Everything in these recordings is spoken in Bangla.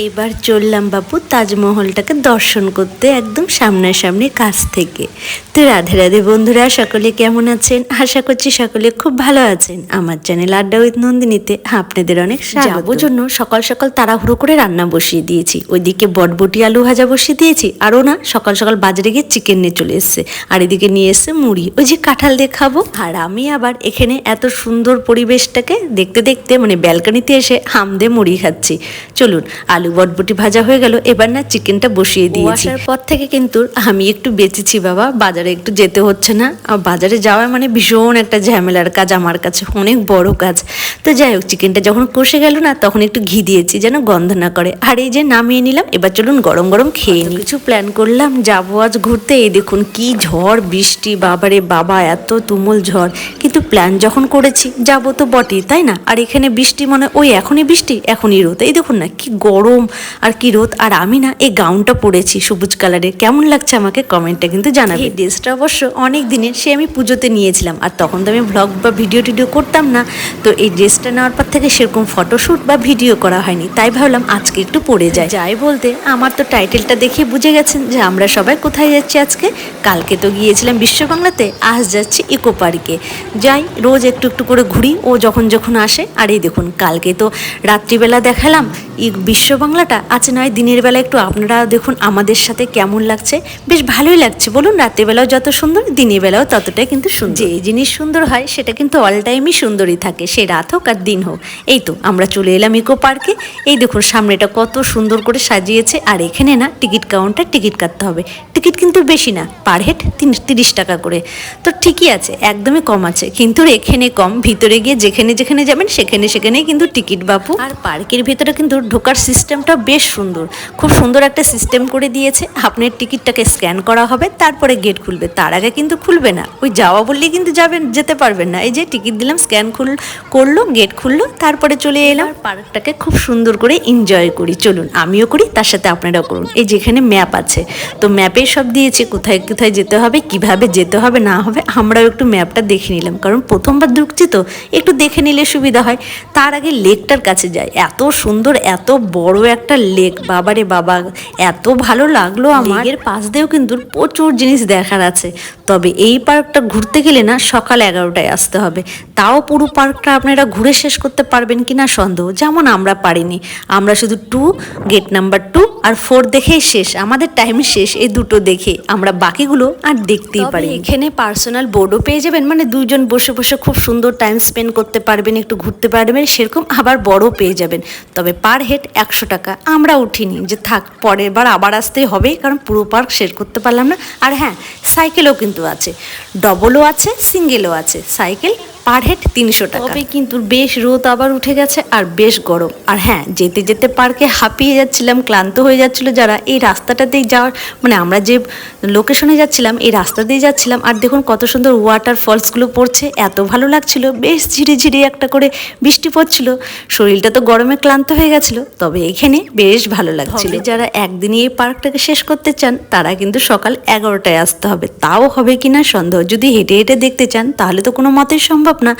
এবার চললাম বাবু তাজমহলটাকে দর্শন করতে একদম সামনাসামনি কাছ থেকে। তো রাধে রাধে বন্ধুরা, সকলে কেমন আছেন? আশা করছি সকলে খুব ভালো আছেন। আমার চ্যানেল আড্ডা উইথ নন্দিনীতে আপনাদের অনেক যাব জন্য সকাল সকাল তাড়াহুড়ো করে রান্না বসিয়ে দিয়েছি। ওইদিকে বটবটি আলু ভাজা বসিয়ে দিয়েছি। আরও না, সকাল সকাল বাজারে গিয়ে চিকেন নিয়ে চলে এসছে। আর এদিকে নিয়ে এসছে মুড়ি। ওই যে কাঁঠাল দিয়ে খাব। আর আমি আবার এখানে এত সুন্দর পরিবেশটাকে দেখতে দেখতে মানে ব্যালকনিতে এসে হামদে মুড়ি খাচ্ছি। চলুন, আলু বটবটি ভাজা হয়ে গেল। এবার না চিকেনটা বসিয়ে দিয়েছি। আসার পর থেকে কিন্তু আমি একটু বেঁচেছি বাবা বাজারে একটু যেতে হচ্ছে না। আর বাজারে যাওয়া মানে ভীষণ একটা ঝামেলার কাজ আমার কাছে অনেক বড় কাজ। তো যাই হোক চিকেনটা যখন কষে গেল না তখন একটু ঘি দিয়েছি যেন গন্ধ না করে। আর এই যে নামিয়ে নিলাম এবার চলুন গরম গরম খেয়ে নিই। কিছু প্ল্যান করলাম যাব আজ ঘুরতে। এই দেখুন কি ঝড় বৃষ্টি বাবারে বাবা এত তুমুল ঝড়। কিন্তু প্ল্যান যখন করেছি যাব তো বটেই তাই না? আর এখানে বৃষ্টি মানে ওই এখনই বৃষ্টি এখনই রোদ। এই দেখুন না কি গরম আর কি রোদ। আর আমি না এই গাউনটা পরেছি সবুজ কালারের কেমন লাগছে আমাকে কমেন্টে কিন্তু জানাবে। এই ড্রেসটা অবশ্য অনেক দিনের সে আমি পুজোতে নিয়েছিলাম। আর তখন তো আমি ব্লগ বা ভিডিও টিডিও করতাম না। তো এই ড্রেসটা নেওয়ার পর থেকে সেরকম ফটোশ্যুট বা ভিডিও করা হয়নি। তাই ভাবলাম আজকে একটু পরে যায় যাই বলতে আমার তো টাইটেলটা দেখে বুঝে গেছেন যে আমরা সবাই কোথায় যাচ্ছি আজকে। কালকে তো গিয়েছিলাম বিশ্ববাংলাতে আজ যাচ্ছি ইকো পার্কে যাই রোজ একটু একটু করে ঘুরি ও যখন যখন আসে। আর এই দেখুন কালকে তো রাত্রিবেলা দেখালাম ই বিশ্ব বাংলাটা আছে নয় দিনের বেলা একটু আপনারা দেখুন আমাদের সাথে কেমন লাগছে। বেশ ভালোই লাগছে বলুন রাত্রিবেলাও যত সুন্দর দিনের বেলাও ততটাই কিন্তু সুন্দর। যে জিনিস সুন্দর হয় সেটা কিন্তু অল টাইমই সুন্দরই থাকে সে রাত হোক আর দিন হোক। এই তো আমরা চলে এলাম ইকো পার্কে এই দেখুন সামনেটা কত সুন্দর করে সাজিয়েছে আর এখানে না টিকিট কাউন্টার টিকিট কাটতে হবে। টিকিট কিন্তু বেশি না পার হেড তিরিশ টাকা করে। তো ঠিকই আছে একদমই কম আছে কিন্তু এখানে কম ভিতরে গিয়ে যেখানে যেখানে যাবেন সেখানে সেখানেই কিন্তু টিকিট বাপু। আর পার্কের ভিতরে কিন্তু ঢোকার সিস্টেমটা বেশ সুন্দর। খুব সুন্দর একটা সিস্টেম করে দিয়েছে। আপনার টিকিটটাকে স্ক্যান করা হবে তারপরে গেট খুলবে। তার আগে কিন্তু খুলবে না। ওই যাওয়া বললেই কিন্তু যাবেন যেতে পারবেন না। এই যে টিকিট দিলাম স্ক্যান খুল করল গেট খুললো তারপরে চলে এলাম। পার্কটাকে খুব সুন্দর করে এনজয় করি। চলুন আমিও করি তার সাথে আপনারাও করুন। এই যেখানে ম্যাপ আছে। তো ম্যাপে সব দিয়েছে কোথায় কোথায় যেতে হবে কীভাবে যেতে হবে না হবে আমরাও একটু ম্যাপটা দেখে নিলাম। কারণ প্রথমবার ঢুকছি তো একটু দেখে নিলে সুবিধা হয়। তার আগে লেকটার কাছে যাই। এত সুন্দর এত বড় একটা লেক। বাবারে বাবা এত ভালো লাগল আমার। এর পাশ দিয়েও কিন্তু প্রচুর জিনিস দেখার আছে। তবে এই পার্কটা ঘুরতে গেলে না সকাল এগারোটায় আসতে হবে। তাও পুরো পার্কটা আপনারা ঘুরে শেষ করতে পারবেন কি না সন্দেহ যেমন আমরা পারিনি। আমরা শুধু টু গেট নাম্বার টু আর ফোর দেখেই শেষ। আমাদের টাইম শেষ এই দুটো দেখে। আমরা বাকিগুলো আর দেখতেই পারি এখানে পার্সোনাল বোর্ডও পেয়ে যাবেন মানে দুইজন বসে বসে খুব সুন্দর টাইম স্পেন্ড করতে পারবেন একটু ঘুরতে পারবেন সেরকম আবার বড় পেয়ে যাবেন। তবে পার হেড একশো টাকা। আমরা উঠিনি যে থাক, পরের বার আবার আসতেই হবে, কারণ পুরো পার্ক শেষ করতে পারলাম না। আর হ্যাঁ সাইকেলও কিন্তু আছে। ডবলও আছে সিঙ্গেলও আছে। সাইকেল পার হেড তিনশো টাকা। তবে কিন্তু বেশ রোদ আবার উঠে গেছে আর বেশ গরম। আর হ্যাঁ যেতে যেতে পার্কে হাঁপিয়ে যাচ্ছিলাম ক্লান্ত হয়ে যাচ্ছিল যারা এই রাস্তাটাতেই যাওয়ার মানে আমরা যে লোকেশনে যাচ্ছিলাম এই রাস্তা দিয়ে যাচ্ছিলাম আর দেখুন কত সুন্দর ওয়াটার ফলসগুলো পড়ছে এত ভালো লাগছিল বেশ ঝিরি ঝিরি একটা করে বৃষ্টি পড়ছিল। শরীরটা তো গরমে ক্লান্ত হয়ে গেছিল তবে এখানে বেশ ভালো লাগছিল। যারা একদিনই এই পার্কটাকে শেষ করতে চান তারা কিন্তু সকাল এগারোটায় আসতে হবে। তাও হবে কিনা সন্দেহ। যদি হেঁটে হেঁটে দেখতে চান তাহলে তো কোনো মতেই সম্ভব না।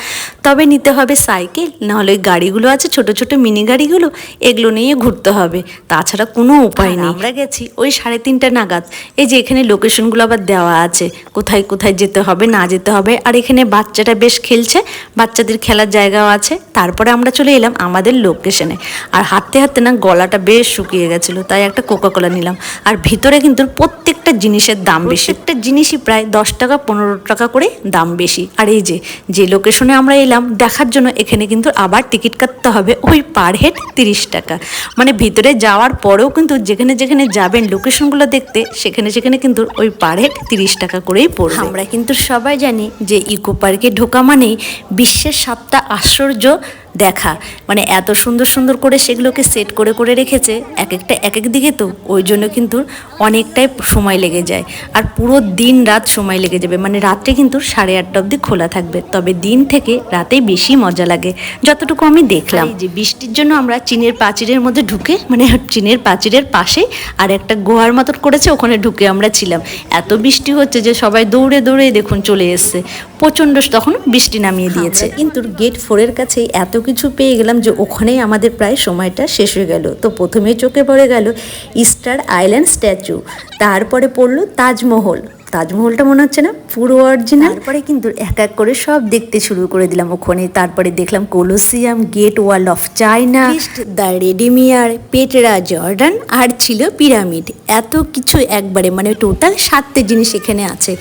তবে নিতে হবে সাইকেল নাহলে ওই গাড়িগুলো আছে ছোট ছোট মিনি গাড়িগুলো এগুলো নিয়ে ঘুরতে হবে। তাছাড়া কোনো উপায় নেই। আমরা গেছি ওই সাড়ে তিনটা নাগাদ। এই যে এখানে লোকেশনগুলো আবার দেওয়া আছে। কোথায় কোথায় যেতে হবে না যেতে হবে আর এখানে বাচ্চাটা বেশ খেলছে বাচ্চাদের খেলার জায়গাও আছে। তারপরে আমরা চলে এলাম আমাদের লোকেশনে আর হাঁটতে হাঁটতে না গলাটা বেশ শুকিয়ে গেছিল তাই একটা কোকা কোলা নিলাম। আর ভিতরে কিন্তু প্রত্যেকটা জিনিসের দাম বেশি। একটা জিনিসই প্রায় দশ টাকা পনেরো টাকা করে দাম বেশি। আর এই যে যে লোকেশনে আমরা এলাম, দেখার জন্য এখানে কিন্তু আবার টিকিট কাটতে হবে ওই পার হেড তিরিশ টাকা। মানে ভিতরে যাওয়ার পরেও কিন্তু যেখানে যেখানে যাবেন, লোকেশনগুলো দেখতে, সেখানে সেখানে কিন্তু ওই পার হেড তিরিশ টাকা করেই পড়বে। আমরা কিন্তু সবাই জানি যে ইকো পার্কে ঢোকা মানেই বিশ্বের সাতটা আশ্চর্য দেখা। মানে এত সুন্দর সুন্দর করে সেগুলোকে সেট করে করে রেখেছে এক একটা এক এক দিকে তো, ওই জন্য কিন্তু অনেকটাই সময় লেগে যায়। আর পুরো দিন রাত সময় লেগে যাবে। মানে রাত্রে কিন্তু সাড়ে আটটা অবধি খোলা থাকবে। তবে দিন থেকে রাতে বেশি মজা লাগে। যতটুকু আমি দেখলাম। যে বৃষ্টির জন্য আমরা চীনের প্রাচীরের মধ্যে ঢুকে মানে চীনের প্রাচীরের পাশে আর একটা গুহার মতন করেছে, ওখানে ঢুকে আমরা ছিলাম। এত বৃষ্টি হচ্ছে যে সবাই দৌড়ে দৌড়ে দেখুন চলে এসছে। প্রচণ্ড তখন বৃষ্টি নামিয়ে দিয়েছে। কিন্তু গেট ফোরের কাছে এত কিছু পেয়ে গেলাম যে ওখানেই আমাদের প্রায় সময়টা শেষ হয়ে গেল। তো প্রথমে চোখে পড়ে গেল ইস্টার আইল্যান্ড স্ট্যাচু তারপরে পড়ল তাজমহল। তাজমহলটা মনে হচ্ছে না? পুরো অরিজিনাল তারপরে কিন্তু এক এক করে সব দেখতে শুরু করে দিলাম ওখানে। তারপরে দেখলাম Colosseum great wall of China the রেডিমিয়ার Petra Jordan আর ছিল পিরামিড এত কিছু একবারে মানে টোটাল সাতটে জিনিস এখানে আছে।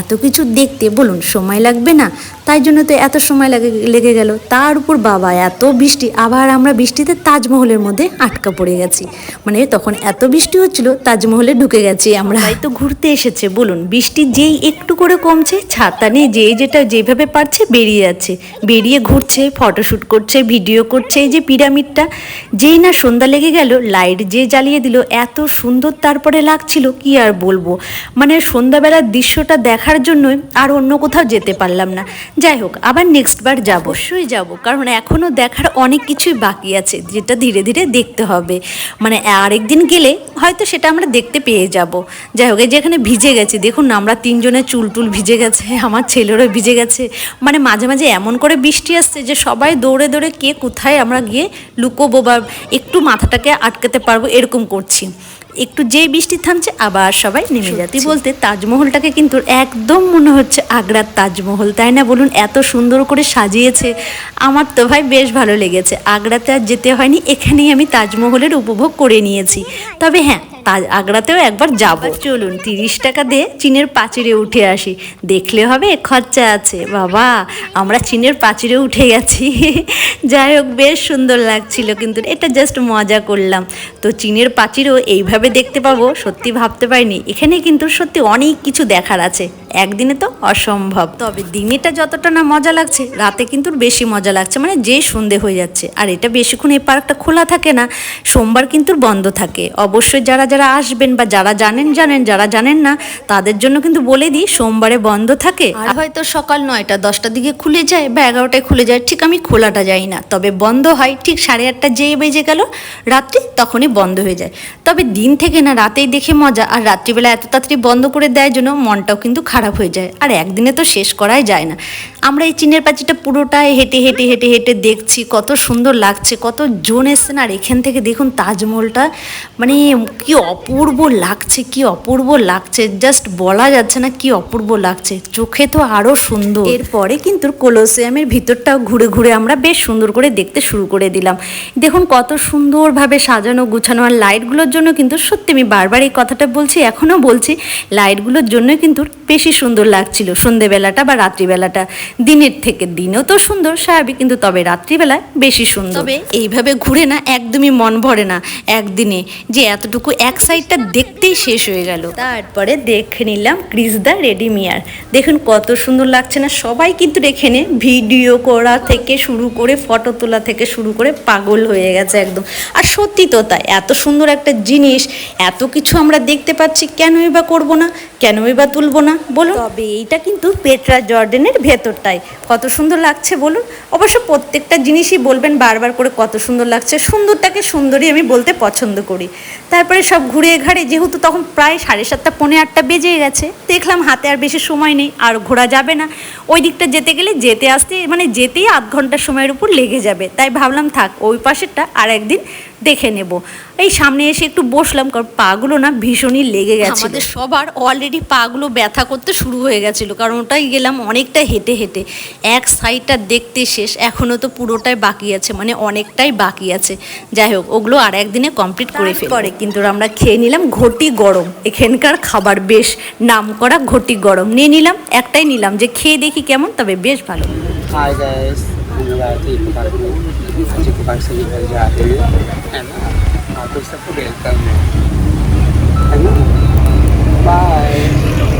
এত কিছু দেখতে বলুন সময় লাগবে না? তাই জন্য তো এত সময় লাগে লেগে গেল। তার উপর বাবা এত বৃষ্টি। আবার আমরা বৃষ্টিতে তাজমহলের মধ্যে আটকা পড়ে গেছি। মানে তখন এত বৃষ্টি হচ্ছিল তাজমহলে ঢুকে গেছি আমরা। তো ঘুরতে এসেছে বলুন বৃষ্টি যেই একটু করে কমছে, ছাতা নিয়ে যেই যেটা যেভাবে পারছে বেরিয়ে যাচ্ছে। বেরিয়ে ঘুরছে ফটোশ্যুট করছে ভিডিও করছে, এই যে পিরামিডটা যেই না সন্ধ্যা লেগে গেল লাইট যে জ্বালিয়ে দিল, এত সুন্দর তারপরে লাগছিল, কি আর বলব? মানে সন্ধ্যাবেলার দৃশ্যটা দেখার জন্যই আর অন্য কোথাও যেতে পারলাম না। যাই হোক, আবার নেক্সট বার যাব। অবশ্যই যাব, কারণ এখনও দেখার অনেক কিছুই বাকি আছে, যেটা ধীরে ধীরে দেখতে হবে। মানে আরেকদিন গেলে হয়তো সেটা আমরা দেখতে পেয়ে যাব। যাই হোক, এই যেখানে ভিজে গেছে, দেখুন না আমরা তিনজনের চুল টুল ভিজে গেছে আমার ছেলেরও ভিজে গেছে। মানে মাঝে মাঝে এমন করে বৃষ্টি আসছে যে সবাই দৌড়ে দৌড়ে কে কোথায় আমরা গিয়ে লুকোবো বা একটু মাথাটাকে আটকাতে পারব এরকম করছি। একটু যেই বৃষ্টি থামছে আবার সবাই নেমে যাচ্ছে বলতে তাজমহলটাকে কিন্তু একদম মনে হচ্ছে আগ্রার তাজমহল তাই না বলুন? এত সুন্দর করে সাজিয়েছে আমার তো ভাই বেশ ভালো লেগেছে। আগ্রাতে আর যেতে হয়নি এখানেই আমি তাজমহলের উপভোগ করে নিয়েছি। তবে হ্যাঁ আগ্রাতেও একবার যাব। চলুন তিরিশ টাকা দিয়ে চীনের পাচিরে উঠে আসি। দেখলে হবে খরচা আছে। বাবা আমরা চীনের পাচিরে উঠে গেছি। যাই হোক বেশ সুন্দর লাগছিল কিন্তু এটা জাস্ট মজা করলাম। তো চীনের পাচিরও এইভাবে দেখতে পাবো সত্যি ভাবতে পারিনি। এখানে কিন্তু সত্যি অনেক কিছু দেখার আছে। একদিনে তো অসম্ভব। তবে দিনেটা যতটা না মজা লাগছে রাতে কিন্তু বেশি মজা লাগছে। মানে যে সন্ধে হয়ে যাচ্ছে। আর এটা বেশিক্ষণ এই পার্কটা খোলা থাকে না সোমবার কিন্তু বন্ধ থাকে। অবশ্যই যারা যারা আসবেন বা যারা জানেন জানেন, যারা জানেন না, তাদের জন্য কিন্তু বলে দিই, সোমবারে বন্ধ থাকে। আর হয়তো সকাল নয়টা, দশটার দিকে খুলে যায় বা এগারোটায় খুলে যায়, ঠিক আমি খোলাটা যাই না। তবে বন্ধ হয়, ঠিক সাড়ে আটটা যেয়ে বেজে গেল রাত্রি, তখনই বন্ধ হয়ে যায়। তবে দিন থেকে না, রাতেই দেখে মজা। আর রাত্রিবেলা এত তাড়াতাড়ি বন্ধ করে দেয় জন্য মনটাও কিন্তু খারাপ হয়ে যায়। আর একদিনে তো শেষ করাই যায় না। আমরা এই চীনের পাচিটা পুরোটাই হেঁটে হেঁটে হেঁটে হেঁটে দেখছি, কত সুন্দর লাগছে, কত জোন এসছে না আর এখান থেকে দেখুন তাজমহলটা মানে কি অপূর্ব লাগছে, কি অপূর্ব লাগছে জাস্ট বলা যাচ্ছে না কি অপূর্ব লাগছে, চোখে তো আরও সুন্দর। এরপরে কিন্তু কোলোসিয়ামের ভিতরটাও ঘুরে ঘুরে আমরা বেশ সুন্দর করে দেখতে শুরু করে দিলাম। দেখুন কত সুন্দরভাবে সাজানো গুছানো আর লাইটগুলোর জন্য কিন্তু সত্যি আমি বারবার এই কথাটা বলছি, এখনও বলছি, লাইটগুলোর জন্য কিন্তু বেশি সুন্দর লাগছিল সন্ধেবেলাটা বা রাত্রিবেলাটা। দিনের থেকে দিনেও তো সুন্দর স্বাভাবিক কিন্তু তবে রাত্রিবেলায় বেশি সুন্দর। তবে এইভাবে ঘুরে না একদমই মন ভরে না একদিনে যে এতটুকু এক সাইডটা দেখতেই শেষ হয়ে গেল। তারপরে দেখে নিলাম ক্রিস দ্য রেডিমিয়ার দেখুন কত সুন্দর লাগছে না সবাই কিন্তু দেখে নে ভিডিও করা থেকে শুরু করে ফটো তোলা থেকে শুরু করে পাগল হয়ে গেছে একদম। আর সত্যি তো তাই এত সুন্দর একটা জিনিস এত কিছু আমরা দেখতে পাচ্ছি কেনই বা করব না কেনই বা তুলবো না বলুন। তবে এইটা কিন্তু পেট্রা জর্ডেনের ভেতরটাই কত সুন্দর লাগছে বলুন? অবশ্য প্রত্যেকটা জিনিসই বলবেন বারবার করে কত সুন্দর লাগছে। সুন্দরটাকে সুন্দরই আমি বলতে পছন্দ করি। তারপরে সব ঘুরে ঘাড়ে, যেহেতু তখন প্রায় সাড়ে সাতটা, পৌনে আটটা বেজে গেছে। দেখলাম হাতে আর বেশি সময় নেই, আর ঘোরা যাবে না। ওই দিকটা যেতে গেলে যেতে আসতে মানে যেতেই আধ ঘণ্টার সময়ের উপর লেগে যাবে। তাই ভাবলাম থাক, ওই পাশেরটা আর একদিন দেখে নেব। এই সামনে এসে একটু বসলাম কারণ পাগুলো না ভীষণই লেগে গেছে আমাদের সবার অলরেডি পাগুলো ব্যথা করতে শুরু হয়ে গেছিল কারণ ওটাই গেলাম অনেকটা হেঁটে হেঁটে। এক সাইডটা দেখতে শেষ এখনও তো পুরোটাই বাকি আছে মানে অনেকটাই বাকি আছে। যাই হোক ওগুলো আর একদিনে কমপ্লিট করে ফেলি পরে কিন্তু আমরা খেয়ে নিলাম ঘটি গরম। এখানকার খাবার বেশ নাম করা ঘটি গরম। নিয়ে নিলাম একটাই নিলাম যে খেয়ে দেখি কেমন তবে বেশ ভালো। लोग आए थे इको पार्क में आज इको पार्क से निकल जाते हैं है ना आपको सबको वेलकम है है ना बाय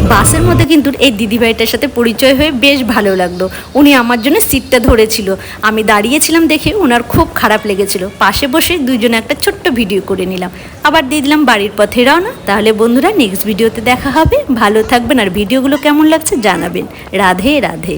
বাসের মধ্যে কিন্তু এই দিদিভাইটার সাথে পরিচয় হয়ে বেশ ভালো লাগলো উনি আমার জন্য সিটটা ধরেছিল আমি দাঁড়িয়েছিলাম দেখে ওনার খুব খারাপ লেগেছিল পাশে বসে দুইজনে একটা ছোট্ট ভিডিও করে নিলাম আবার দিয়ে দিলাম বাড়ির পথে রওনা তাহলে বন্ধুরা নেক্সট ভিডিওতে দেখা হবে ভালো থাকবেন আর ভিডিওগুলো কেমন লাগছে জানাবেন রাধে রাধে